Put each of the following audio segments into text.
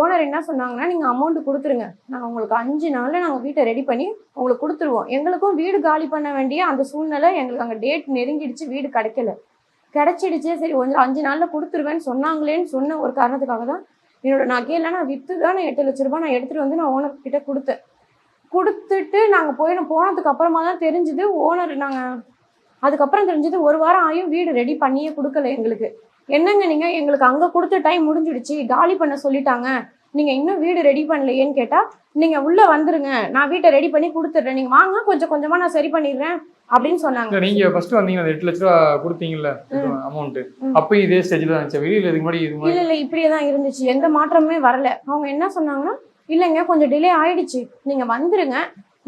Owner என்ன சொன்னாங்கன்னா நீங்கள் அமௌண்ட் கொடுத்துருங்க. நாங்கள் உங்களுக்கு அஞ்சு நாளில் நாங்கள் வீட்டை ரெடி பண்ணி உங்களுக்கு கொடுத்துருவோம். எங்களுக்கும் வீடு காலி பண்ண வேண்டிய அந்த சூழ்நிலை எங்களுக்கு அங்கே டேட் நெருங்கிடுச்சு. வீடு கிடைக்கல. கிடைச்சிடுச்சு. சரி கொஞ்சம் அஞ்சு நாளில் கொடுத்துருவேன்னு சொன்னாங்களேன்னு சொன்ன ஒரு காரணத்துக்காக தான் என்னோட நகையெல்லாம் நான் விற்று தான் நான் எட்டு லட்ச ரூபாய் நான் எடுத்துகிட்டு வந்து நான் ஓனர் கிட்ட கொடுத்தேன். கொடுத்துட்டு நாங்கள் போயிடும் போனதுக்கு அப்புறமா தான் தெரிஞ்சுது ஓனர் நாங்கள் அதுக்கப்புறம் தெரிஞ்சது ஒரு வாரம் ஆயும் வீடு ரெடி பண்ணியே கொடுக்கல எங்களுக்கு. என்னங்க நீங்க? எங்களுக்கு அங்க கொடுத்த டைம் முடிஞ்சிடுச்சு. காலி பண்ண சொல்லிட்டாங்க. நீங்க இன்னும் வீடு ரெடி பண்ணலையேன்னு கேட்டா நீங்க உள்ள வந்துருங்க. நான் வீட்டை ரெடி பண்ணி கொடுத்துட்றேன். நீங்க வாங்க கொஞ்சம் கொஞ்சமா நான் சரி பண்ணிடுறேன் அப்படின்னு சொன்னாங்க. நீங்க ஃபர்ஸ்ட் வந்தீங்க. அந்த எட்டு லட்ச ரூபா கொடுத்தீங்கல்ல அமௌண்ட். அப்ப இதே ஸ்டேஜ்ல தான் வெளியில இதுக்கு முன்னாடி இது இல்ல இல்ல இப்படியே தான் இருந்துச்சு. எந்த மாற்றமுமே வரல. அவங்க என்ன சொன்னாங்கன்னா இல்லைங்க கொஞ்சம் டிலே ஆயிடுச்சு. நீங்க வந்துருங்க.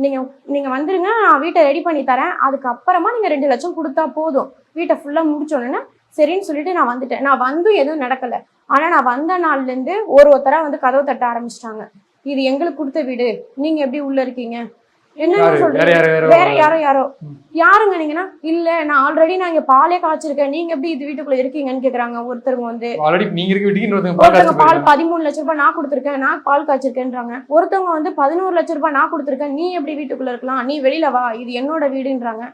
நீங்க நீங்க வந்துருங்க நான் வீட்டை ரெடி பண்ணி தரேன். அதுக்கப்புறமா நீங்க ரெண்டு லட்சம் கொடுத்தா போதும். வீட்டை ஃபுல்லா முடிச்சோடனே சரின்னு சொல்லிட்டு நான் வந்துட்டேன். நான் வந்தும் எதுவும் நடக்கல. ஆனா நான் வந்த நாள்ல இருந்து ஒரு ஒருத்தரா வந்து கதவு தட்ட ஆரம்பிச்சிட்டாங்க. இது எங்களுக்கு கொடுத்த வீடு. நீங்க எப்படி உள்ள இருக்கீங்க? என்ன சொல்றீங்க யாரு வேற யாரோ யாரோ. யாருங்க நீங்கன்னா இல்ல நான் ஆல்ரெடி நான் இங்க பாலே காய்ச்சிருக்கேன். நீங்க எப்படி இது வீட்டுக்குள்ள இருக்கீங்கன்னு கேக்குறாங்க ஒருத்தருங்க வந்து. ஒருத்தவங்க பால் பால் பதிமூணு லட்ச ரூபாய் நான் கொடுத்துருக்கேன். நான் பால் காய்ச்சிருக்கேன்றாங்க. ஒருத்தவங்க வந்து பதினோரு லட்ச ரூபாய் நான் கொடுத்துருக்கேன். நீ எப்படி வீட்டுக்குள்ள இருக்கலாம்? நீ வெளியில வா. இது என்னோட வீடுன்றாங்க.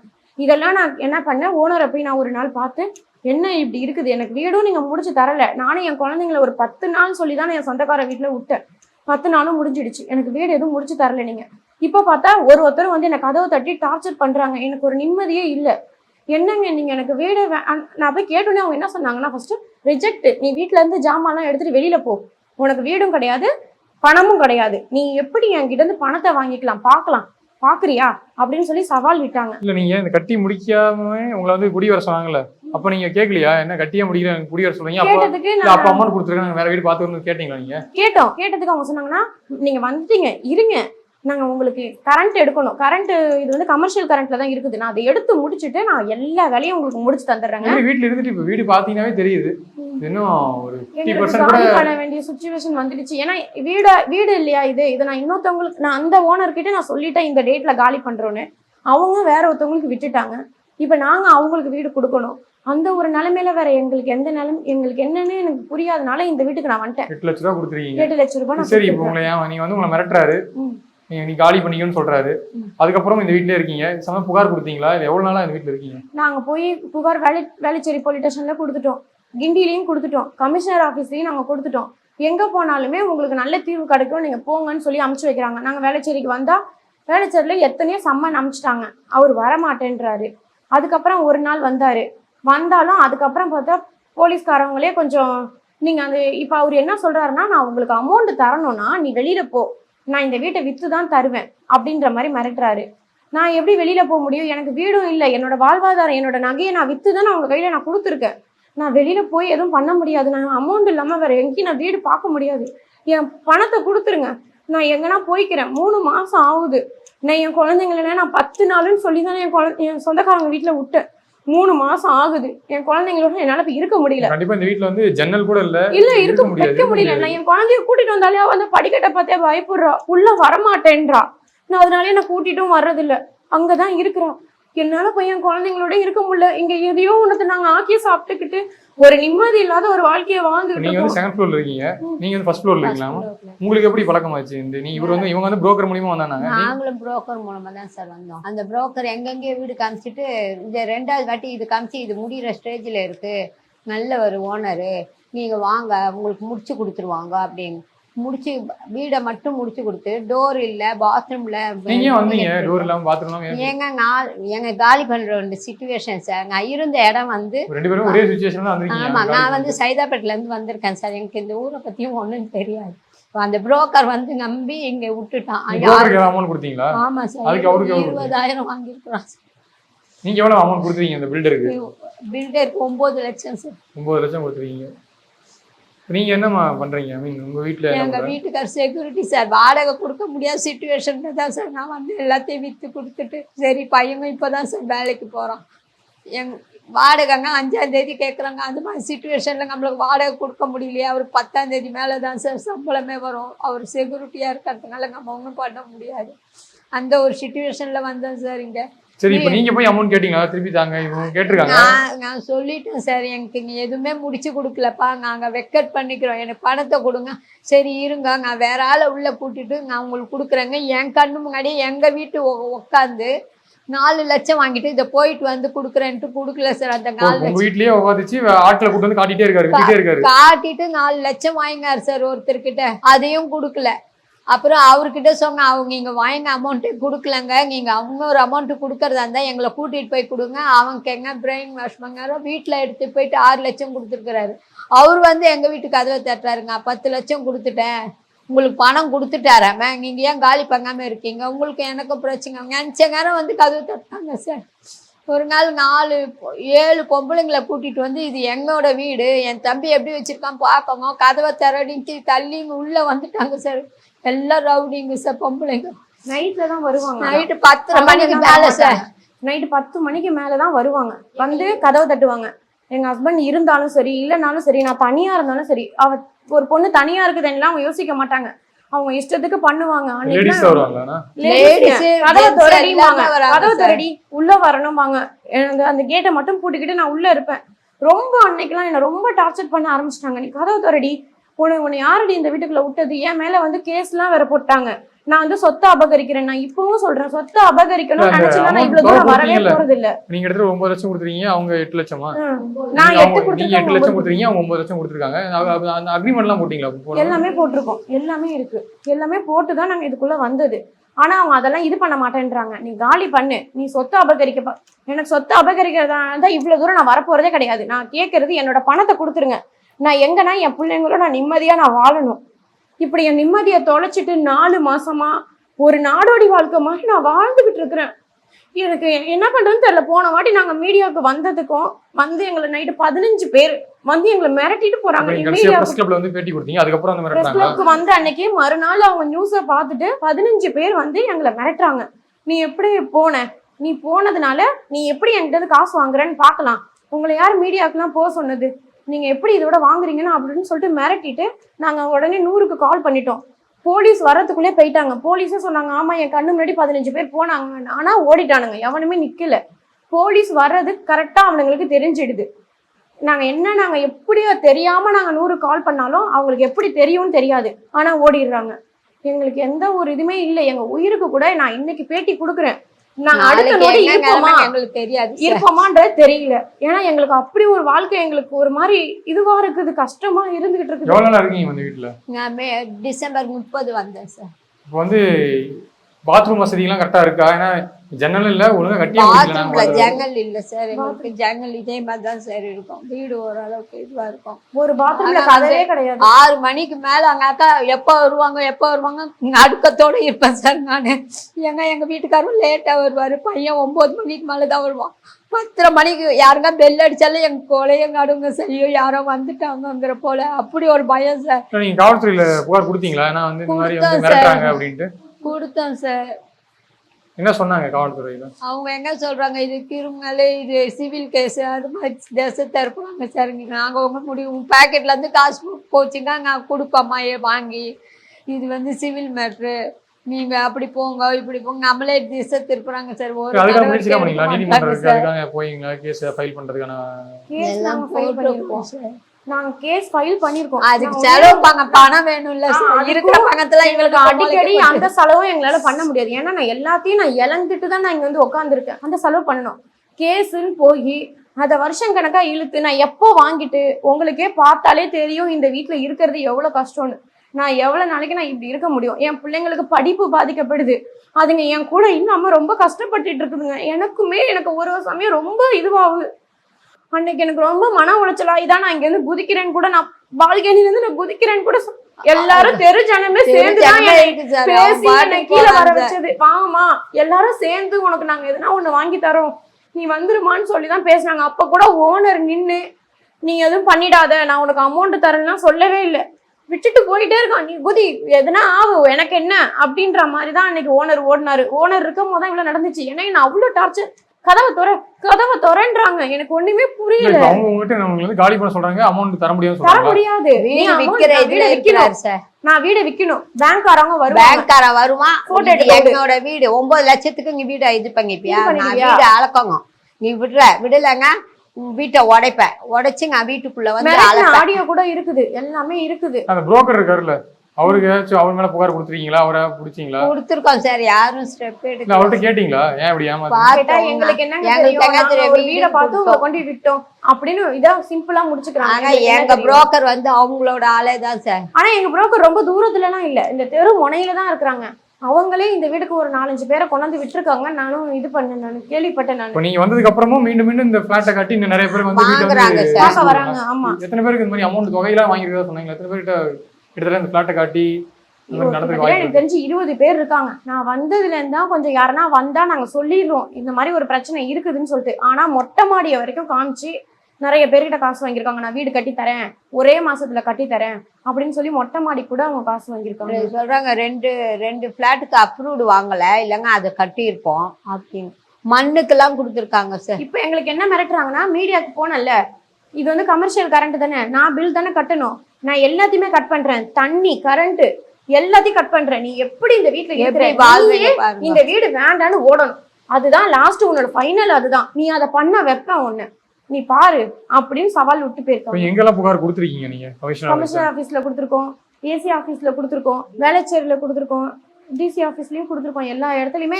இதெல்லாம் நான் என்ன பண்ணேன்? ஓனரை போய் நான் ஒரு நாள் பார்த்து என்ன இப்படி இருக்குது? எனக்கு வீடும் நீங்க முடிச்சு தரல. நானும் என் குழந்தைங்கள ஒரு பத்து நாள் சொல்லி தான் என் சொந்தக்கார வீட்டில் விட்டேன். பத்து நாளும் முடிஞ்சிடுச்சு. எனக்கு வீடு எதுவும் முடிச்சு தரல நீங்க. இப்போ பார்த்தா ஒரு ஒருத்தர் வந்து எனக்கு கதவை தட்டி டார்ச்சர் பண்றாங்க. எனக்கு ஒரு நிம்மதியே இல்லை. என்னங்க நீங்க? எனக்கு வீடு வே- நான் போய் கேட்டோன்னே அவங்க என்ன சொன்னாங்கன்னா ஃபர்ஸ்ட் ரிஜெக்ட் நீ வீட்ல இருந்து ஜாமான்லாம் எடுத்துட்டு வெளியில போ. உனக்கு வீடும் கிடையாது பணமும் கிடையாது. நீ எப்படி என்கிட்ட இருந்து பணத்தை வாங்கிக்கலாம்? பார்க்கலாம். பாக்குறியா அப்படின்னு சொல்லி சவால் விட்டாங்க. இல்ல நீங்க இந்த கட்டி முடிக்காம உங்களை வந்து குடி வர சொன்னாங்கல்ல? அப்ப நீங்க கேட்கலையா என்ன கட்டியே முடிக்கல எனக்கு குடி வர சொல்றீங்க. அப்ப அப்ப அமௌண்ட் கொடுத்துருக்காங்க வேற வீடு பார்த்து கேட்டீங்களா நீங்க? கேட்டோம். கேட்டதுக்கு அவங்க சொன்னாங்கன்னா நீங்க வந்துட்டீங்க இருங்க. நாங்க உங்களுக்கு கரண்ட் எடுக்கணும். கரண்ட் இது வந்து கமர்ஷியல் கரண்ட்ல தான் இருக்குது. நான் அதை எடுத்து முடிச்சுட்டு நான் எல்லா வேலையும் உங்களுக்கு முடிச்சு தந்துடுறேங்க. வீட்டுல இருந்துட்டு இப்ப வீடு பாத்தீங்கன்னாவே தெரியுது. இன்னும் ஒரு பண்ண வேண்டிய சுச்சுவேஷன் வந்துடுச்சு. ஏன்னா வீடு வீடு இல்லையா இது? இதை நான் இன்னொருத்தவங்களுக்கு நான் அந்த ஓனர் கிட்ட நான் சொல்லிட்டேன் இந்த டேட்ல காலி பண்றோன்னு. அவங்க வேற ஒருத்தவங்களுக்கு விட்டுட்டாங்க. இப்ப நாங்க அவங்களுக்கு வீடு கொடுக்கணும். அந்த ஒரு நிலைமையில வேற எங்களுக்கு எந்த நிலைமை எங்களுக்கு என்னன்னு எனக்கு புரியாதனால இந்த வீட்டுக்கு நான் வந்துட்டேன். எட்டு லட்ச ரூபா கொடுத்துருக்கீங்க. எட்டு லட்சம் ரூபாய் சரி இப்போ. உங்களை நீங்க வந்து உங்களை மிரட்டுறாரு. நீ காலி பண்ணிக்கணும்னு சொல்றாரு. அதுக்கப்புறம் இந்த வீட்லயே இருக்கீங்க. சம புகார் கொடுத்தீங்களா? இல்ல எவ்வளவு நாளா இந்த வீட்ல இருக்கீங்க? நாங்க போய் புகார் வேலை வேலைச்சேரி போலீஸ் ஸ்டேஷன்ல கொடுத்துட்டோம். கிண்டிலையும் கொடுத்துட்டோம். கமிஷனர் ஆஃபீஸ்லயும் நாங்க கொடுத்துட்டோம். எங்க போனாலுமே உங்களுக்கு நல்ல தீர்வு கிடைக்கும். நீங்க போங்கன்னு சொல்லி அமுச்சு வைக்கிறாங்க. நாங்க வேலைச்சேரிக்கு வந்தா வேலைச்சேரியில எத்தனையோ சம்மன் அமுச்சிட்டாங்க. அவர் வரமாட்டேன்றாரு. அதுக்கப்புறம் ஒரு நாள் வந்தாரு. வந்தாலும் அதுக்கப்புறம் பார்த்தா போலீஸ்காரவங்களே கொஞ்சம் நீங்கள் அது இப்போ அவர் என்ன சொல்கிறாருன்னா நான் உங்களுக்கு அமௌண்ட் தரணும்னா நீ வெளியில் போ. நான் இந்த வீட்டை விற்று தான் தருவேன். அப்படின்ற மாதிரி மிரட்டுறாரு. நான் எப்படி வெளியில் போக முடியும்? எனக்கு வீடும் இல்லை. என்னோட வாழ்வாதாரம் என்னோட நகையை நான் விற்று தான் அவங்க கையில் நான் கொடுத்துருக்கேன். நான் வெளியில் போய் எதுவும் பண்ண முடியாது. நான் அமௌண்ட் இல்லாமல் வேறு எங்கேயும் நான் வீடு பார்க்க முடியாது. என் பணத்தை கொடுத்துருங்க. நான் எங்கன்னா போய்க்கிறேன். மூணு மாதம் ஆகுது. நான் என் குழந்தைங்கள நான் பத்து நாளுன்னு சொல்லி தானே என் குழந்தை என் சொந்தக்காரங்க வீட்டில் விட்டேன். மூணு மாசம் ஆகுது. என் குழந்தைங்களோட என்னால இப்ப இருக்க முடியல. கண்டிப்பா இந்த வீட்ல வந்து ஜன்னல் கூட இல்ல. இல்ல இருக்க வைக்க முடியல. நான் என் குழந்தைய கூட்டிட்டு வந்தாலே அவ வந்து படிக்கட்டை பார்த்தே பயப்படுறா. உள்ள வரமாட்டேன்றா. நான் அதனாலே நான் கூட்டிட்டும் வர்றதில்ல. அங்கதான் இருக்கிறா. என்னால போய் என் குழந்தைங்களோட இருக்க முடியல. இங்க எதையோ ஒண்ணு நாங்க ஆக்கி சாப்பிட்டுக்கிட்டு ஒரு நிம்மதி இல்லாத ஒரு வாழ்க்கைய இப்ப வாழ்ந்துகிட்டு நீங்க வந்து செகண்ட் ஃப்ளோர்ல இருக்கீங்க. நீங்க வந்து ஃபர்ஸ்ட் ஃப்ளோர்ல இருக்கீங்களா? உங்களுக்கு எப்படி பழக்கமாச்சு இந்த? நீ இவர் வந்து இவங்க வந்து புரோக்கர் மூலியமா வந்தாங்க நாங்களும் புரோக்கர் மூலமா தான் சார் வந்தோம். அந்த புரோக்கர் எங்கெங்கேயோ வீடு காமிச்சிட்டு இந்த ரெண்டாவது வாட்டி இது காமிச்சு இது முடிகிற ஸ்டேஜில் இருக்கு. நல்ல ஒரு ஓனரு நீங்க வாங்க உங்களுக்கு முடிச்சு கொடுத்துருவாங்க அப்படின்னு. முடிச்சு வீடை மட்டும் முடிச்சு கொடுத்து டோர் இல்ல பாத்ரூம்ல ஏங்க நான் எங்க காலி பண்ற ஒரு சுச்சுவேஷன் சார் நான் இருந்த இடம் வந்து ரெண்டு பேரும் ஒரே சுச்சுவேஷன்ல தான் ஆமா நான் வந்து சைதாப்பேட்டில இருந்து வந்திருக்கேன் சார் எனக்கு இந்த ஊரை பத்தியும் ஒண்ணும் தெரியாது. அந்த புரோக்கர் வந்து நம்பி இங்க விட்டுட்டான். ஆமா சார் அதுக்கு அவருக்கு எவ்வளவு இருபதாயிரம் வாங்கியிருக்கிறான் நீங்க எவ்வளவு அமௌண்ட் கொடுத்துருக்கீங்க இந்த பில்டருக்கு பில்டருக்கு ஒன்பது லட்சம் சார் ஒன்பது லட்சம் கொடுத்துருக்கீங்க. நீங்க என்னம்மா பண்றீங்க? ஐ மீன் உங்க வீட்ல எங்க? வீட்டுக்கார் செக்யூரிட்டி சார் வாடகை கொடுக்க முடியாத சுச்சுவேஷன்ல தான் சார் நான் வந்து எல்லாத்தையும் வித்து கொடுத்துட்டு சரி பையங்க இப்பதான் சார் வேலைக்கு போறான். எங் வாடகைங்க அஞ்சாம் தேதி கேட்குறாங்க அந்த மாதிரி சுச்சுவேஷனில் நம்மளுக்கு வாடகை கொடுக்க முடியலையே. அவருக்கு பத்தாம் தேதி மேலே தான் சார் சம்பளமே வரும். அவர் செக்யூரிட்டியாக இருக்கிறதுனால நம்ம ஒன்றும் பண்ண முடியாது. அந்த ஒரு சுச்சுவேஷனில் வந்தோம் சார் இங்கே. சரி இப்போ நீங்க போய் அமௌண்ட் கேட்டீங்களா? திருப்பி தாங்க இவங்க கேட்டிருக்காங்க. நான் சொல்லிட்டேன் சார் எனக்கு நீ எதுவுமே முடிச்சு கொடுக்கலப்பா. நாங்கள் வெக்கட் பண்ணிக்கிறோம். எனக்கு பணத்தை கொடுங்க. சரி இருங்க. நான் வேற ஆளை உள்ளே கூட்டிட்டு நான் உங்களுக்கு கொடுக்குறேங்க. என் கண்ணு முன்னாடி எங்கள் வீட்டு உட்காந்து நாலு லட்சம் வாங்கிட்டு இதை போயிட்டு வந்து கொடுக்குறேன்ட்டு கொடுக்கல சார் அந்த நாலு லட்சம். வீட்லயே உட்காந்துச்சு ஆட்களை கூட்டு வந்து காட்டிட்டே இருக்காரு. காட்டிட்டு நாலு லட்சம் வாங்கினார் சார் ஒருத்தர்கிட்ட. அதையும் கொடுக்கல. அப்புறம் அவர்கிட்ட சொன்னேன் அவங்க இங்கே வாங்க அமௌண்ட்டே கொடுக்கலங்க. நீங்கள் அவங்க ஒரு அமௌண்ட்டு கொடுக்கறதா இருந்தால் எங்களை கூட்டிகிட்டு போய் கொடுங்க. அவங்க எங்க பிரெயின் வாஷ் பண்ணாரோ வீட்டில் எடுத்து போயிட்டு ஆறு லட்சம் கொடுத்துருக்குறாரு. அவர் வந்து எங்கள் வீட்டு கதவை தட்டுறாருங்க. பத்து லட்சம் கொடுத்துட்டேன். உங்களுக்கு பணம் கொடுத்துட்டாராம? நீங்கள் ஏன் காலி பண்ணாமல் இருக்கீங்க? உங்களுக்கு எனக்கும் பிரச்சனை. நினச்ச நேரம் வந்து கதவு தட்டாங்க சார். ஒரு நாள் நாலு ஏழு பொம்பளைங்களை கூட்டிட்டு வந்து இது எங்களோட வீடு. என் தம்பி எப்படி வச்சிருக்கான்? பார்க்கணும் கதவை திரடிச்சு தள்ளின்னு உள்ளே வந்துட்டாங்க சார். எல்லாம் ரவுடிங்க சார் பொம்பளைங்க. நைட்ல தான் வருவாங்க. நைட்டு பத்தரை மணிக்கு மேலே சார். நைட்டு பத்து மணிக்கு மேல தான் வருவாங்க. வந்து கதவை தட்டுவாங்க. எங்க ஹஸ்பண்ட் இருந்தாலும் சரி இல்லைனாலும் சரி நான் தனியா இருந்தாலும் சரி அவ ஒரு பொண்ணு தனியா இருக்குதுன்னா அவங்க யோசிக்க மாட்டாங்க. அவங்க இஷ்டத்துக்கு பண்ணுவாங்க. கதவை வராங்க கதவை. திறடி உள்ள வரணும்பாங்க. எனக்கு அந்த கேட்டை மட்டும் பூட்டிக்கிட்டு நான் உள்ள இருப்பேன். ரொம்ப அன்னைக்கெல்லாம் என்ன ரொம்ப டார்ச்சர் பண்ண ஆரம்பிச்சிட்டாங்க. நீ கதவை திறடி உன்னை உன்னை யாரடி இந்த வீட்டுக்குள்ள விட்டது? என் மேல வந்து கேஸ்லாம் வேற போட்டாங்க. நான் வந்து சொத்தை அபகரிக்கிறேன். நான் இப்பவும் சொல்றேன் சொத்தை அபகரிக்கணும்னு அந்த நினைச்சுலாம் நான் இவ்வளவு தூரம் வரவே? போறது இல்ல நீங்க எடுத்துட்டு ஒன்பது லட்சம் கொடுத்துருக்கீங்க அவங்க எட்டு லட்சமா? நான் எட்டு நீங்க எட்டு லட்சம் கொடுத்துருக்கீங்க அவங்க ஒன்பது லட்சம் கொடுத்துருக்காங்க. அந்த அக்ரிமெண்ட் எல்லாம் போட்டீங்களா? எல்லாமே போட்டிருக்கோம். எல்லாமே இருக்கு. எல்லாமே போட்டு தான் நாங்க இதுக்குள்ள வந்தது. ஆனா அவங்க அதெல்லாம் இது பண்ண மாட்டேன்றாங்க. நீ காலி பண்ணு. நீ சொத்தை அபகரிக்க எனக்கு சொத்தை அபகரிக்கிறதால தான் இவ்வளவு தூரம் நான் வரப்போறதே கிடையாது. நான் கேட்கறது என்னோட பணத்தை கொடுத்துருங்க. நான் எங்கன்னா என் பிள்ளைங்களோட நான் நிம்மதியா நான் வாழணும். இப்படி என் நிம்மதியை தொலைச்சிட்டு நாலு மாசமா ஒரு நாடோடி வாழ்க்கை மாதிரி நான் வாழ்ந்துகிட்டு இருக்கிறேன். எனக்கு என்ன பண்றதுன்னு தெரியல. போன வாட்டி நாங்க மீடியாவுக்கு வந்ததுக்கும் வந்து எங்களை நைட்டு பதினஞ்சு பேர் வந்து எங்களை மிரட்டிட்டு போறாங்க. மீடியாவுக்கு வந்து அன்னைக்கு மறுநாள் அவங்க நியூஸை பார்த்துட்டு பதினஞ்சு பேர் வந்து எங்களை மிரட்டுறாங்க. நீ எப்படி போன? நீ போனதுனால நீ எப்படி என்கிட்ட காசு வாங்குறேன்னு பார்க்கலாம். உங்களை யார் மீடியாவுக்குலாம் போக சொன்னது? நீங்க எப்படி இதோட வாங்குறீங்கன்னு அப்படின்னு சொல்லிட்டு மிரட்டிட்டு நாங்க உடனே நூறுக்கு கால் பண்ணிட்டோம். போலீஸ் வர்றதுக்குள்ளே போயிட்டாங்க. போலீஸே சொன்னாங்க ஆமா என் கண்ணு முன்னாடி பதினஞ்சு பேர் போனாங்க ஆனா ஓடிட்டானுங்க. எவனுமே நிக்கல. போலீஸ் வர்றது கரெக்டா அவனுங்களுக்கு தெரிஞ்சிடுது. நாங்க என்ன நாங்க எப்படியோ தெரியாம நாங்க நூறு கால் பண்ணாலும் அவங்களுக்கு எப்படி தெரியும்னு தெரியாது. ஆனா ஓடிடுறாங்க. எங்களுக்கு எந்த ஒரு இதுவுமே இல்லை. எங்க உயிருக்கு கூட நான் இன்னைக்கு பேட்டி கொடுக்குறேன். நாங்க அடுத்த நொடி இருப்போமா? எங்களுக்கு தெரியாது. இருப்போமான்றது தெரியல. ஏன்னா எங்களுக்கு அப்படி ஒரு வாழ்க்கை எங்களுக்கு ஒரு மாதிரி இதுவா இருக்குது கஷ்டமா இருந்துகிட்டு இருக்குது. எவ்வளவு நாளா இருக்கீங்க இந்த வீட்டுல நான் மே டிசம்பர் முப்பது வந்தேன் சார். இப்போ வந்து பாத்ரூம் வசதி எல்லாம் கரெக்டா இருக்கா? ஏன்னா ஜன்னல் இல்ல ஒழுங்கா பார்த்தது. ஜன்னல் இல்ல சார் எங்களுக்கு ஜன்னல் இதே மாதிரி தான் சார் இருக்கும். வீடு ஓரளவுக்கு இதுவா இருக்கும். ஒரு பாத்ரூம்ல கதவே கிடையாது. ஆறு மணிக்கு மேல அங்க அக்கா எப்போ வருவாங்க எப்போ வருவாங்க நடுக்கத்தோட இருப்பேன் சார் நான். எங்க எங்க வீட்டுக்காரரும் லேட்டா வருவாரு. பையன் ஒன்பது மணிக்கு மேல தான் வருவான். பத்தரை மணிக்கு யாருங்க பெல் அடிச்சாலும் எங்க கொலைய நடுங்க சரியோ யாரோ வந்துட்டாங்கங்கிற போல. அப்படி ஒரு பயம் சார் நீங்க காவல்துறையில புகார் கொடுத்தீங்களா? ஏன்னா வந்து இந்த மாதிரி வந்து மிரட்டுறாங்க அப்படின்ட்டு. கொடுத்தோம் சார். என்ன சொன்னாங்க காவல்துறையில? அவங்க என்ன சொல்றாங்க இது கிரிமினல் இது சிவில் கேஸ் அது மாதிரி தேசத்தை இருப்பாங்க சார். நாங்கள் உங்க உங்க பாக்கெட்ல இருந்து காசு போச்சுங்க நான் கொடுப்போம்மா ஏ வாங்கி. இது வந்து சிவில் மேட்ரு நீங்க அப்படி போங்க இப்படி போங்க. நம்மளே திசை திருப்புறாங்க சார். ஒரு அதுக்காக முயற்சி பண்ணீங்களா? சார். அதுக்காக போயீங்களா கேஸ் ஃபைல் பண்றதுக்கான கேஸ் நாங்க ஃபைல் பண்ணிருக்கோம் சார். நாங்க கேஸ் ஃபைல் பண்ணிருக்கோம். அதுக்கு செலவு பாங்க பணம் வேணும்ல. இருக்கிற பணத்துல எங்களுக்கு அடிக்கடி அந்த செலவும் எங்களால பண்ண முடியாது. ஏன்னா நான் எல்லாத்தையும் நான் இழந்துட்டு தான் நான் இங்க வந்து உட்காந்துருக்கேன் அந்த செலவு பண்ணணும். கேஸுன்னு போய் அதை வருஷம் கணக்கா இழுத்து நான் எப்போ வாங்கிட்டு உங்களுக்கே பார்த்தாலே தெரியும் இந்த வீட்ல இருக்கிறது எவ்வளவு கஷ்டம்னு. நான் எவ்வளவு நாளைக்கு நான் இப்படி இருக்க முடியும்? என் பிள்ளைங்களுக்கு படிப்பு பாதிக்கப்படுது. அதுங்க என் கூட இல்லாம ரொம்ப கஷ்டப்பட்டுட்டு இருக்குதுங்க. எனக்குமே எனக்கு ஒரு சமயம் ரொம்ப இதுவாகுது. அன்னைக்கு எனக்கு ரொம்ப மன உளைச்சலா இதான் நான் இங்க இருந்து குதிக்கிறேன்னு கூட நான் பால்கனில இருந்து நான் குதிக்கிறேன்னு கூட எல்லாரும் தெரு ஜனமே சேர்ந்து என்னை பேசி என்னை கீழே வர வச்சது. வாமா எல்லாரும் சேர்ந்து உனக்கு நாங்க எதுனா ஒண்ணு வாங்கி தரோம். நீ வந்துருமான்னு சொல்லி தான் பேசுனாங்க. அப்ப கூட ஓனர் நின்னு நீ எதுவும் பண்ணிடாத நான் உனக்கு அமௌண்ட் தரேன்னா சொல்லவே இல்லை. விட்டுட்டு போயிட்டே இருக்கான். நீ குதி எதுனா ஆகும் எனக்கு என்ன? அப்படின்ற மாதிரி தான் அன்னைக்கு ஓனர் ஓடினாரு. ஓனர் இருக்கும் போது தான் இவ்வளவு நடந்துச்சு. ஏன்னா நான் அவ்வளவு டார்ச்சர் கதவை துற கதவை துறன்றாங்க. எனக்கு ஒண்ணுமே புரியல. அவங்க உங்ககிட்ட வந்து காலி பண்ண சொல்றாங்க அமௌண்ட் தர முடியாதுன்னு தர முடியாது. நீ வீடு amount விக்கிற நான் இதுல வீடை விக்கணும். இருக்கிறார் சார். நான் வீடை விக்கணும். பேங்க்காரங்க வருவாங்க. பேங்க்காரன் வருவான் கொடு. என்னோட வீடு. ஒன்பது லட்சத்துக்கு நீ வீடை இது பண்ணிப்பியா? இது நான்? வீடை அளக்கங்க நீ விடுற. விடலைங்க. உன் வீட்டை உடைப்பேன். உடைச்சு நான் வீட்டுக்குள்ள வந்து ஆடியோ கூட இருக்குது. எல்லாமே இருக்குது. அந்த புரோக்கர் இருக்காருல்ல. அவருக்கு ஏதாச்சும் அவர் மேல புகார் கொடுத்துருக்கீங்களா? அவரை பிடிச்சிங்களா? கொடுத்துருக்கோம் சார். யாரும் ஸ்டெப் இல்ல எடுக்கல அவர்கிட்ட கேட்டீங்களா? ஏன் இப்படி ஏமாத்து எங்களுக்கு என்ன வீட பார்த்து உங்களை. கொண்டு விட்டோம். அப்படின்னு இதான் சிம்பிளா முடிச்சுக்கிறாங்க. ஆனா எங்க? புரோக்கர் வந்து அவங்களோட ஆளே தான் சார். ஆனா எங்க புரோக்கர் ரொம்ப தூரத்துல எல்லாம் இல்ல. இந்த தெரு முனையில தான் இருக்கிறாங்க. அவங்களே இந்த வீட்டுக்கு ஒரு நாலஞ்சு பேரை கொண்டாந்து விட்டுருக்காங்க. நானும் இது பண்ணேன் நான் கேள்விப்பட்டேன் நான். இப்ப நீங்க வந்ததுக்கு அப்புறமும் மீண்டும் மீண்டும் இந்த பிளாட்டை கட்டி இன்னும் நிறைய பேர் வந்து வராங்க ஆமா. எத்தனை பேருக்கு இந்த மாதிரி அமௌண்ட் தொகையெல்லாம் வாங்கிருக்கா சொன்னாங்க எத்தனை பேர்கிட்ட கிட்டத்தட்ட இந்த பிளாட்டை காட்டி எனக்கு தெரிஞ்சு இருபது பேர் இருக்காங்க. நான் வந்ததுல இருந்தா கொஞ்சம் யாருன்னா வந்தா நாங்க சொல்லிடுறோம். இந்த மாதிரி ஒரு பிரச்சனை இருக்குதுன்னு சொல்லிட்டு. ஆனா மொட்டை மாடிய வரைக்கும் காமிச்சு நிறைய பேர்கிட்ட காசு வாங்கியிருக்காங்க. நான் வீடு கட்டி தரேன். ஒரே மாசத்துல கட்டி தரேன். அப்படின்னு சொல்லி மொட்டை மாடி கூட அவங்க காசு வாங்கியிருக்காங்க. சொல்றாங்க ரெண்டு ரெண்டு பிளாட்டுக்கு அப்ரூவ்டு வாங்கல. இல்லைங்க அதை கட்டியிருப்போம். அப்படின்னு. மண்ணுக்கெல்லாம் கொடுத்துருக்காங்க சார் இப்போ எங்களுக்கு என்ன மிரட்டுறாங்கன்னா மீடியாக்கு போனல இது வந்து கமர்ஷியல் கரண்ட் தானே. நான் பில் தானே கட்டணும். நான் எல்லாத்தையுமே கட் பண்றேன். தண்ணி கரண்ட் எல்லாத்தையும் கட் பண்றேன். நீ எப்படி இந்த வீட்டுல இருக்கிற? இந்த வீடு வேண்டான்னு ஓடணும். அதுதான் லாஸ்ட் உன்னோட ஃபைனல் அதுதான். நீ அதை பண்ண வைப்பேன் ஒண்ணு. நீ பாரு அப்படின்னு சவால் விட்டு இப்ப போயிருக்காங்க எங்கெல்லாம் புகார் கொடுத்துருக்கீங்க நீங்க? கமிஷனர் ஆபீஸ்ல கொடுத்துருக்கோம். ஏசி ஆபீஸ்ல கொடுத்துருக்கோம். வேலைச்சேரியில கொடுத்துருக்கோம். டிசி ஆபீஸ்லயும் கொடுத்துருக்கோம். எல்லா இடத்துலயுமே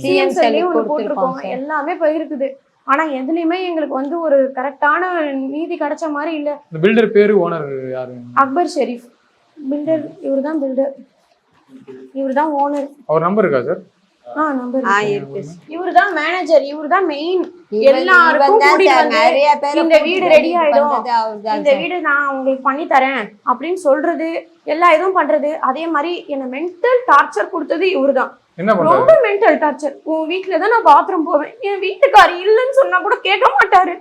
சிஎம் செல்லியும் கொடுத்திருக்கோம். எல்லாமே போயிருக்குது. ஆனா எதுலயுமே எங்களுக்கு வந்து ஒரு கரெக்டான நீதி கிடைச்ச மாதிரி இல்ல. இந்த பில்டர் பேரு ஓனர் யாரு? அக்பர் ஷெரீஃப் பில்டர் இவர் தான் பில்டர் இவர் தான் ஓனர் அவர் நம்பர் இருக்கா சார் ஆ நம்பர் ஆ இருக்கு. இவர் தான் மேனேஜர் இவர் தான் மெயின் எல்லாருக்கும் தான் நிறைய பேரை இந்த வீடு ready ஆயிடும். இந்த. வீடு நான் உங்களுக்கு பண்ணி தரேன் அப்படின்னு சொல்றது எல்லா இதுவும் பண்றது அதே மாதிரி என்ன மென்டல் டார்ச்சர் கொடுத்தது இவர்தான். என்ன ரொம்ப மென்டல் டார்ச்சர் உன் வீட்டுல தான் நான் பாத்ரூம் போவேன். என் வீட்டுக்காரர் இல்லைன்னு சொன்னா கூட கேட்க மாட்டாரு.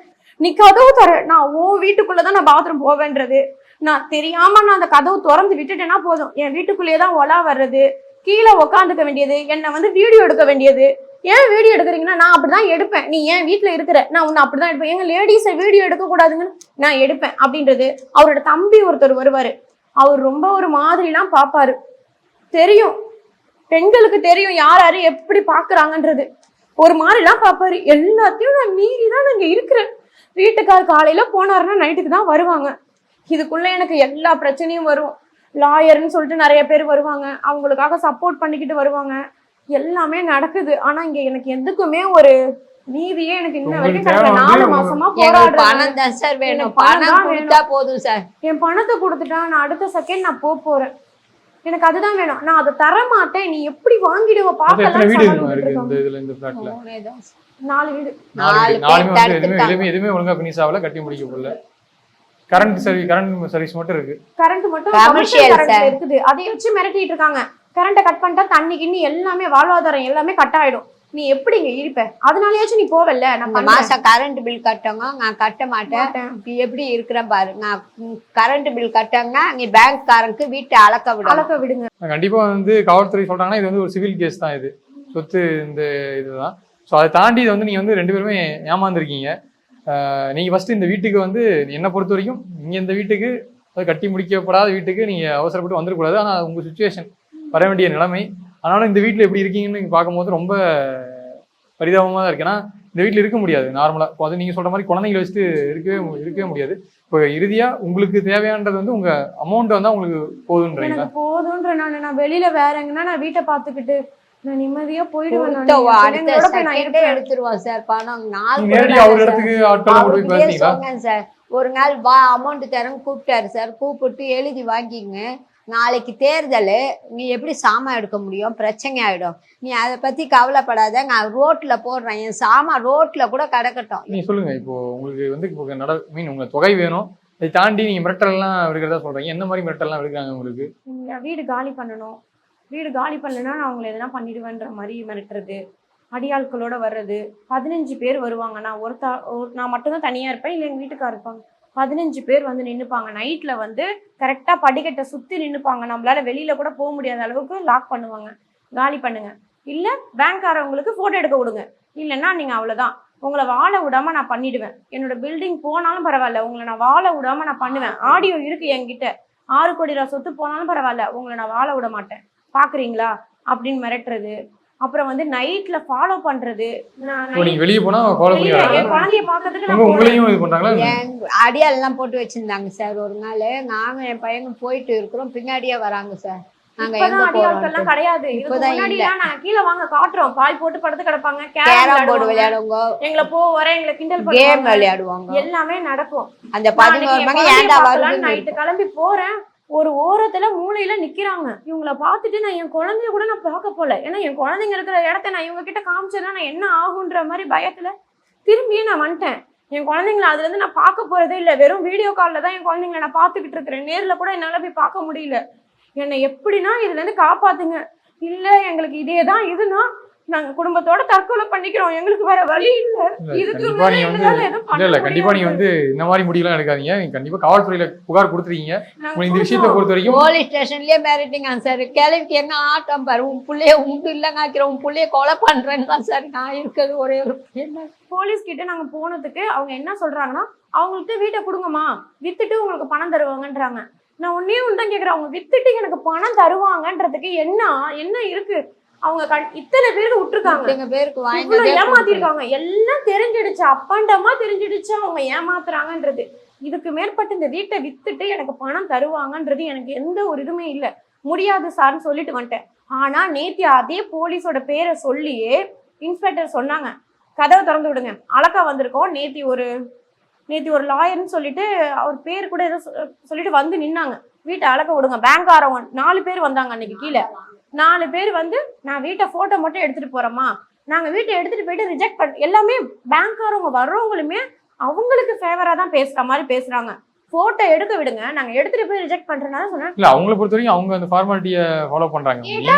நீ கதவு தர நான் உன் வீட்டுக்குள்ள தான் நான் பாத்ரூம் போவேன்றது. நான் தெரியாம நான் அந்த கதவு திறந்து விட்டுட்டேன்னா போதும். என் வீட்டுக்குள்ளேயே தான் ஒலா வர்றது. கீழே உக்காந்துக்க வேண்டியது. என்னை வந்து வீடியோ எடுக்க வேண்டியது. ஏன் வீடியோ எடுக்கிறீங்கன்னா நான் அப்படிதான் எடுப்பேன். நீ ஏன் வீட்டுல இருக்கிற? நான் உன்னை அப்படிதான் எடுப்பேன். எங்க லேடிஸை வீடியோ எடுக்க கூடாதுங்கன்னு நான் எடுப்பேன் அப்படின்றது அவரோட தம்பி ஒருத்தர் வருவாரு. அவர் ரொம்ப ஒரு மாதிரிலாம் பார்ப்பாரு. தெரியும். பெண்களுக்கு தெரியும் யார் யாரு எப்படி பாக்குறாங்கன்றது ஒரு மாதிரிலாம் பார்ப்பாரு. எல்லாத்தையும் நான் மீறி தான் இங்க இருக்கிறேன். வீட்டுக்கார் காலையில போனாருன்னா நைட்டுக்கு தான் வருவாங்க. இதுக்குள்ள எனக்கு எல்லா பிரச்சனையும் வரும். லாயர்னு சொல்லிட்டு நிறைய பேர் வருவாங்க. அவங்களுக்காக சப்போர்ட் பண்ணிக்கிட்டு வருவாங்க. எல்லாமே நடக்குது. ஆனா இங்க எனக்கு எதுக்குமே ஒரு நீதியே எனக்கு இன்ன வரைக்கும் நாலு மாசமா போராடுறேன் பணம் தான் சார் வேணும். பணம் கொடுத்தா போதும் சார் என் பணத்தை கொடுத்துட்டா நான் அடுத்த செகண்ட் நான் போக போறேன். எனக்கு அதுதான் வேணும். நான் அதை தர மாட்டேன் நீ எப்படி வாங்கிடுவ? சார். நாலு வீடு. எதுவுமே. எதுவுமே ஒழுங்கா பினிஷ் ஆகல. கட்டி முடிக்க முடியல கரண்ட் சர்வீஸ் கரண்ட் சர்வீஸ் மட்டும் இருக்கு. கரண்ட் மட்டும். இருக்குது. அதை வச்சு மிரட்டிட்டு இருக்காங்க. கரண்ட்டை கட் பண்ணிட்டா தண்ணி கிண்ணி எல்லாமே வாழ்வாதாரம் எல்லாமே கட் ஆயிடும். நீ எப்படி இங்க இருப்ப? அதனாலயாச்சும் நீ இந்த பண்றேன். மாசம் கரண்ட் பில் கட்டங்க நான் கட்ட மாட்டேன். நீ எப்படி இருக்கிறேன் பாரு. நான் கரண்ட் பில் கட்டங்க நீ பேங்க் காரனுக்கு வீட்டை அளக்க விடணும். அளக்க விடுங்க. கண்டிப்பா வந்து காவல்துறை சொல்றாங்கன்னா இது வந்து ஒரு சிவில் கேஸ் தான் இது. சொத்து இந்த இதுதான். ஸோ அதை தாண்டி இது வந்து நீங்க வந்து ரெண்டு பேருமே ஏமாந்துருக்கீங்க. ஆஹ் நீங்க ஃபர்ஸ்ட் இந்த வீட்டுக்கு வந்து என்னை பொறுத்த வரைக்கும் நீங்க இந்த வீட்டுக்கு அது கட்டி முடிக்கப்படாத வீட்டுக்கு நீங்க அவசரப்பட்டு வந்துடக்கூடாது ஆனா உங்க சுச்சுவேஷன் வர வேண்டிய நிலைமை ஆனாலும் இந்த வீட்டில் எப்படி இருக்கீங்கன்னு நீங்க பார்க்கும்போது ரொம்ப பரிதாபமாக தான் இருக்கு. ஏன்னா இந்த வீட்டில் இருக்க முடியாது நார்மலாக இப்போ அது நீங்கள் சொல்கிற மாதிரி குழந்தைங்களை வச்சுட்டு இருக்கவே மு- இருக்கவே முடியாது. இப்போ இறுதியாக உங்களுக்கு தேவையானது வந்து உங்கள் அமௌண்ட் வந்தால் உங்களுக்கு போதுன்றீங்களா? எனக்கு போதுன்ற நான் நான் வெளியில வேற எங்கன்னா நான் வீட்டை பாத்துக்கிட்டு நான் நிம்மதியா போயிடுவேன். எடுத்துருவோம் சார் பணம் நாலு சார் ஒரு நாள் வா அமௌண்ட் தரேன்னு கூப்பிட்டாரு சார் கூப்பிட்டு எழுதி வாங்கிங்க. நாளைக்கு தேர்தல் நீ எப்படி சாமான் எடுக்க முடியும்? பிரச்சனை ஆயிடும். நீ அதை பத்தி கவலைப்படாத. நான் ரோட்ல போடுறேன். என் சாமான் ரோட்ல கூட கிடக்கட்டும். நீங்க சொல்லுங்க. இப்போ உங்களுக்கு வந்து இப்போ நட மீன் உங்களுக்கு தொகை வேணும். அதை தாண்டி நீங்க மிரட்டல்லாம் விடுக்கிறதா சொல்றீங்க. எந்த மாதிரி மிரட்டல்லாம் விடுக்கிறாங்க உங்களுக்கு? வீடு காலி பண்ணணும். வீடு காலி பண்ணலன்னா நான் அவங்களை எதனா பண்ணிடுவேன்ற மாதிரி மிரட்டுறது. அடியாட்களோட வர்றது. பதினஞ்சு பேர் வருவாங்க. நான் ஒருத்தா ஒரு- நான் மட்டும்தான் தனியா இருப்பேன் இல்லை எங்க வீட்டுக்கார இருப்பாங்க. பதினஞ்சு பேர் வந்து நின்றுப்பாங்க நைட்டில் வந்து கரெக்டாக படிக்கட்டை சுற்றி நின்றுப்பாங்க நம்மளால் வெளியில் கூட போக முடியாத அளவுக்கு லாக் பண்ணுவாங்க. காலி பண்ணுங்க. இல்லை பேங்க்காரவங்களுக்கு ஃபோட்டோ எடுக்க விடுங்க. இல்லைன்னா நீங்கள் அவ்வளோதான் உங்களை வாழ விடாம நான் பண்ணிடுவேன். என்னோட பில்டிங் போனாலும் பரவாயில்ல. உங்களை நான் வாழ விடாம நான் பண்ணுவேன். ஆடியோ இருக்கு என்கிட்ட. ஆறு கோடி ரூபா சொத்து போனாலும் பரவாயில்ல. உங்களை நான் வாழ விட மாட்டேன். பாக்குறீங்களா? அப்படின்னு மிரட்டுறது. அப்புறம் வந்து நைட்ல ஃபாலோ பண்றது. நீங்க வெளியே போனா ஃபாலோ குழந்தைய பாக்கிறதுக்கு. உங்களையும் இது பண்றாங்களா? என் அடியாலெல்லாம் போட்டு வச்சிருந்தாங்க சார். ஒரு நாள் நாங்க என் பையங்க போயிட்டு இருக்கிறோம். பின்னாடியே வராங்க சார். கிடையாது. கீழே வாங்க காட்டுறோம். பாய் போட்டு படுத்து கிடப்பாங்க கேரம் போர்டு விளையாடுவாங்க. எங்களை போ வர எங்களை கிண்டல் கேம் விளையாடுவாங்க எல்லாமே நடக்கும். அந்த பதினோரு மணி நைட்டு கிளம்பி போறேன். ஒரு ஓரத்துல மூளையில நிக்கிறாங்க. இவங்கள பார்த்துட்டு நான் என் குழந்தைய கூட நான் பார்க்க போல. ஏன்னா என் குழந்தைங்க இருக்கிற இடத்த நான் இவங்க கிட்ட காமிச்சேன்னா நான் என்ன ஆகுன்ற மாதிரி பயத்துல திரும்பியே நான் வந்துட்டேன். என் குழந்தைங்கள அதுல இருந்து நான் பார்க்க போறதே இல்லை. வெறும் வீடியோ காலில் தான் என் குழந்தைங்கள நான் பார்த்துக்கிட்டு இருக்கிறேன். நேரில் கூட என்னால் போய் பார்க்க முடியல. என்னை எப்படின்னா இதுல இருந்து காப்பாத்துங்க. இல்லை எங்களுக்கு இதே தான் இதுனா நாங்க குடும்பத்தோட தற்கொலை பண்ணிக்கிறோம். எங்களுக்கு வேற வழி இல்ல. இதுக்கு இல்ல இல்ல கண்டிப்பா நீங்க. வந்து இந்த மாதிரி முடிவுலாம் எடுக்காதீங்க. நீங்க கண்டிப்பா காவல்துறையில புகார் கொடுத்துருக்கீங்க. இந்த விஷயத்தை. பொறுத்த வரைக்கும் போலீஸ் ஸ்டேஷன்லயே மிரட்டிங்க சார். கிளவிக்கு என்ன ஆட்டம் பாரு. உன் புள்ளைய உண்டு இல்லைங்க ஆக்கிற உன் புள்ளைய கொலை பண்றேன்னு தான் சார் நான் இருக்கிறது ஒரே ஒரு போலீஸ் கிட்ட நாங்க போனதுக்கு அவங்க என்ன சொல்றாங்கன்னா அவங்கள்ட்ட வீட்டை கொடுங்கம்மா. வித்துட்டு உங்களுக்கு பணம் தருவாங்கன்றாங்க. நான் ஒன்னே ஒன்று தான் கேட்குறேன் அவங்க வித்துட்டு எனக்கு பணம் தருவாங்கன்றதுக்கு என்ன என்ன இருக்கு? அவங்க கண்- இத்தனை பேருக்கு விட்டுருக்காங்க. எங்க பேருக்கு இவ்வளவு வாங்கி ஏமாத்திருக்காங்க. எல்லாம் தெரிஞ்சிடுச்சு. அப்பண்டமா தெரிஞ்சிடுச்சு. அவங்க ஏமாத்துறாங்கன்றது. இதுக்கு மேற்பட்டு இந்த வீட்டை வித்துட்டு எனக்கு பணம் தருவாங்கன்றது எனக்கு எந்த ஒரு இதுவுமே இல்ல. முடியாது சார்னு சொல்லிட்டு வந்துட்டேன். ஆனா நேத்தி அதே போலீஸோட பேரை சொல்லியே இன்ஸ்பெக்டர் சொன்னாங்க. கதவை திறந்து விடுங்க. அழகா வந்திருக்கோம். நேத்தி ஒரு நேத்தி ஒரு லாயர்னு சொல்லிட்டு அவர் பேர் கூட ஏதோ சொல்லிட்டு வந்து நின்னாங்க. வீட்டை அழக விடுங்க. பேங்க்காரவங்க நாலு பேர் வந்தாங்க அன்னைக்கு கீழே. நாலு பேர் வந்து நான் வீட்டை போட்டோ மட்டும் எடுத்துட்டு போறோமா நாங்க வீட்டை எடுத்துட்டு போயிட்டு ரிஜெக்ட் பண்ண எல்லாமே பேங்க்காரவங்க வர்றவங்களுமே அவங்களுக்கு ஃபேவரா தான் பேசுற மாதிரி பேசுறாங்க. போட்டோ எடுக்க விடுங்க. நாங்க எடுத்துட்டு போய் ரிஜெக்ட் பண்றேன்னா சொன்னேன். இல்ல அவங்கள பொறுத்த வரைக்கும் அவங்க அந்த ஃபார்மாலிட்டிய ஃபாலோ பண்றாங்க. நீங்க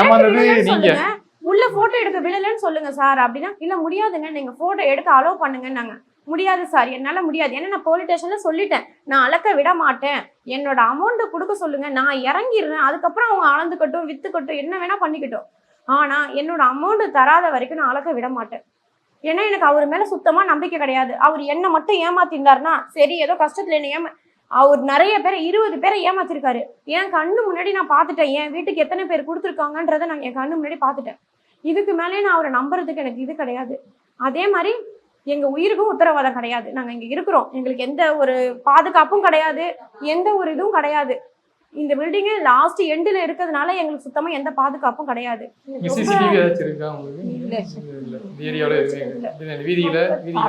ஏமாந்தது நீங்க. சொல்லுங்க. உள்ள போட்டோ எடுக்க விடலன்னு சொல்லுங்க சார் அப்படின்னா இல்ல முடியாதுங்க. நீங்க போட்டோ எடுக்க அலோவ் பண்ணுங்கன்னாங்க. முடியாது சார். என்னால் முடியாது. ஏன்னா நான் போலீஸ் ஸ்டேஷனில் சொல்லிட்டேன். நான் அளக்க விட மாட்டேன். என்னோட அமௌண்ட்டை கொடுக்க சொல்லுங்கள் நான் இறங்கிடுறேன். அதுக்கப்புறம் அவங்க அளந்துக்கட்டும் விற்றுக்கட்டும் என்ன வேணால் பண்ணிக்கட்டும். ஆனால் என்னோட அமௌண்ட்டு தராத வரைக்கும் நான் அளக்க விட மாட்டேன். ஏன்னா எனக்கு அவர் மேலே சுத்தமாக நம்பிக்கை கிடையாது. அவர் என்னை மட்டும் ஏமாத்திருந்தாருன்னா சரி ஏதோ கஷ்டத்தில் என்ன ஏமா அவர் நிறைய பேரை இருபது பேரை ஏமாத்திருக்காரு. என் கண்ணு முன்னாடி நான் பார்த்துட்டேன். என் வீட்டுக்கு எத்தனை பேர் கொடுத்துருக்காங்கன்றதை நான் என் கண்ணு முன்னாடி பார்த்துட்டேன். இதுக்கு மேலே நான் அவரை நம்புறதுக்கு எனக்கு இது கிடையாது. அதே மாதிரி எங்க உயிருக்கும் உத்தரவாதம் கிடையாது. நாங்க இங்க இருக்கிறோம். எங்களுக்கு எந்த ஒரு பாதுகாப்பும் கிடையாது. எந்த ஒரு இதுவும் கிடையாது. இந்த பில்டிங்கே லாஸ்ட் எண்டில் இருக்கிறதுனால எங்களுக்கு சுத்தமா எந்த பாதுகாப்பும் கிடையாது.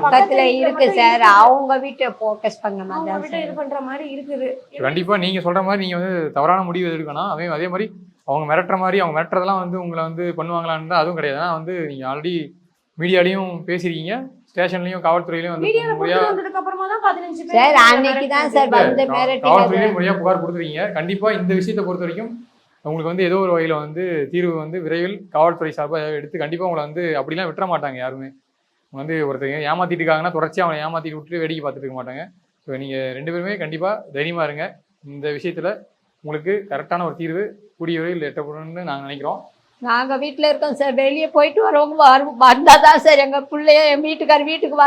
பக்கத்துல இருக்கு சார் அவங்க வீட்டை ஃபோக்கஸ் பண்ண அவங்க மாதிரி விட்டு இது பண்ற மாதிரி இருக்குது. கண்டிப்பா நீங்க சொல்ற மாதிரி நீங்க வந்து தவறான முடிவு எடுக்கணும் அதே அதே மாதிரி அவங்க மிரட்டுற மாதிரி அவங்க மிரட்டுறதெல்லாம் வந்து உங்களை வந்து பண்ணுவாங்களான்னு அதுவும் கிடையாது. ஏன்னா வந்து நீங்க ஆல்ரெடி மீடியாலையும் பேசியிருக்கீங்க. ஸ்டேஷன்லயும் காவல்துறையிலையும் வந்து முறையா சார் அன்னைக்கு தான் சார். வந்து காவல்துறையிலையும் முறையா புகார் கொடுத்துருக்கீங்க. கண்டிப்பா இந்த விஷயத்தை பொறுத்த வரைக்கும் உங்களுக்கு வந்து ஏதோ ஒரு வகையில வந்து தீர்வு வந்து விரைவில் காவல்துறை சார்பாக எடுத்து கண்டிப்பா உங்களை வந்து அப்படிலாம் விட்டுற மாட்டாங்க யாருமே. வந்து ஒருத்தங்க ஏமாத்திட்டு இருக்காங்கன்னா தொடர்ச்சியா அவங்களை ஏமாத்திட்டு விட்டு வேடிக்கை பார்த்துட்டு இருக்க மாட்டாங்க. ஸோ நீங்க ரெண்டு பேருமே கண்டிப்பா தைரியமா இருங்க. இந்த விஷயத்துல உங்களுக்கு கரெக்டான ஒரு தீர்வு கூடிய விரைவில் எட்டப்படும்னு நாங்க நினைக்கிறோம். நாங்க வீட்ல இருக்கோம் சார். வெளியே போயிட்டு வரவங்க வரும் வந்தாதான் சார். எங்க பிள்ளைய என் வீட்டுக்கார் வீட்டுக்கு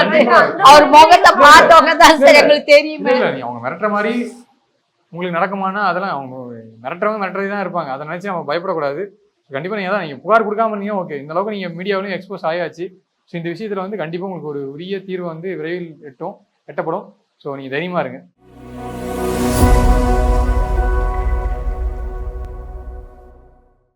கண்டிப்பா. அவர் முகத்தை பார்த்தவங்க தான் சார் எங்களுக்கு தெரியுமே. அவங்க மிரட்டுற மாதிரி உங்களுக்கு நடக்குமானா அதெல்லாம் அவங்க மிரட்டுறவங்க மிரட்டுறதே தான் இருப்பாங்க. அதை நினைச்சு நம்ம பயப்படக்கூடாது. கண்டிப்பா நீங்க தான் நீங்க புகார் கொடுக்காம இருந்தீங்க ஓகே இந்த அளவுக்கு நீங்க மீடியாவிலையும் எக்ஸ்போஸ் ஆயாச்சு. ஸோ இந்த விஷயத்துல வந்து கண்டிப்பா உங்களுக்கு ஒரு உரிய தீர்வு வந்து விரைவில் எட்டும் எட்டப்படும். ஸோ நீங்க தைரியமா இருங்க.